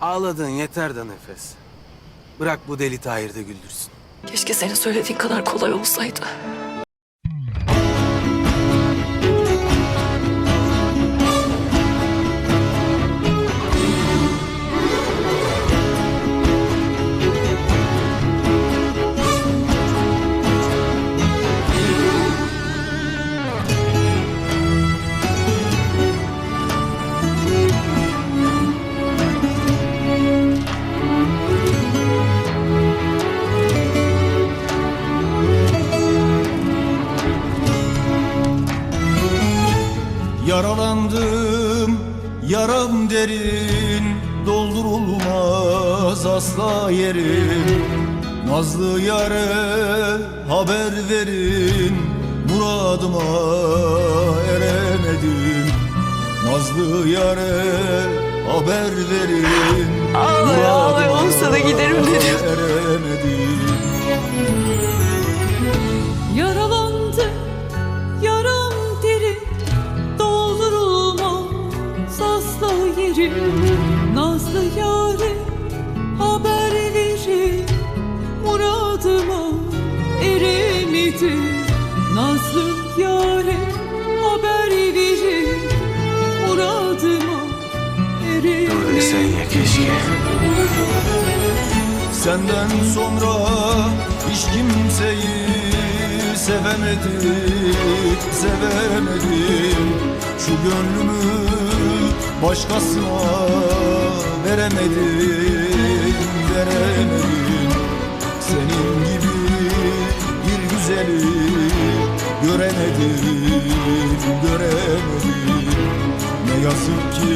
Ağladın yeter de nefes. Bırak bu deli Tahir de güldürsün. Keşke senin söylediğin kadar kolay olsaydı. Yaralandım, yaram derin Doldurulmaz asla yerim Nazlı yare haber verin Muradıma eremedim. Nazlı yare haber verin Ağlaya ağlaya olsa da giderim dedim. Eremedim Nazlı yâre haber verin Muradıma eremedim Nazlı yâre haber verin Muradıma ya keşke. Senden sonra hiç kimseyi sevemedim, sevemedim. Şu gönlümü başkasına veremedim, veremedim. Senin gibi bir güzeli göremedim, göremedim. Ne yazık ki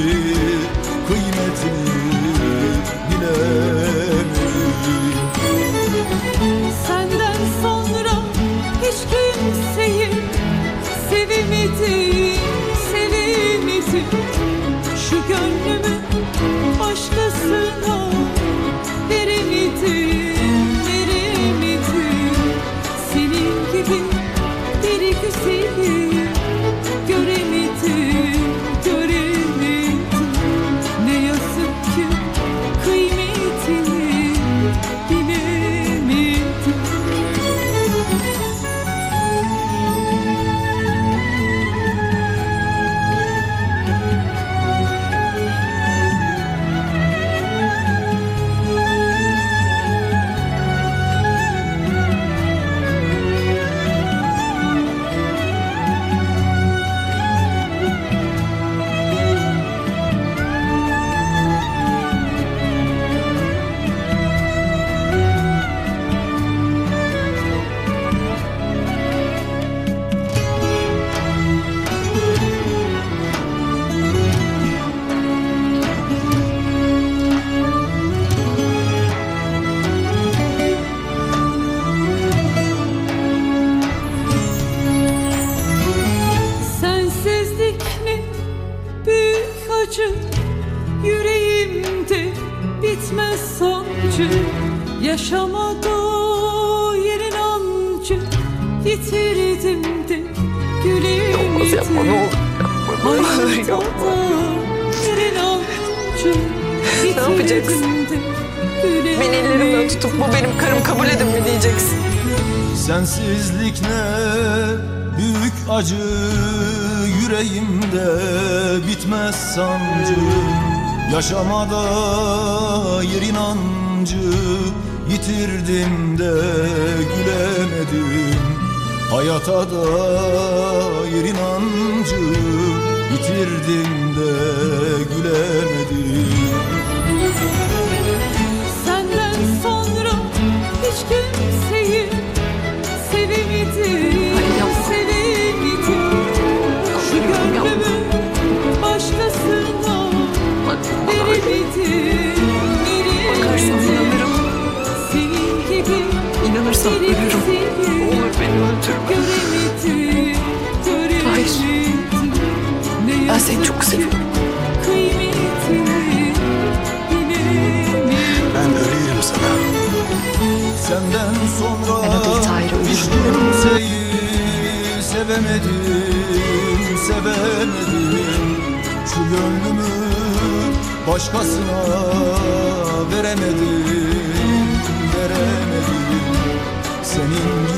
acı Yüreğimde bitmez sancı Yaşamada yerin ancı Yitirdim de yapma. Hayata yerin ancı Ne yapacaksın? Yitirdim de Beni ellerimden tutup bu benim karım kabul edin mi diyeceksin. Sensizlik ne büyük acı Yüreğimde bitmez sancı. Yaşamada yer inancı Yitirdim de gülemedim. Hayata da yer inancı Yitirdim de gülemedim. Senden sonra hiç kimseyi seni çok seviyorum. Ben ölüyorum sana. Senden sonra deli Tahir'i hiç kimseyi sevemedim, sevemedim Şu gönlümü başkasına veremedim, veremedim Senin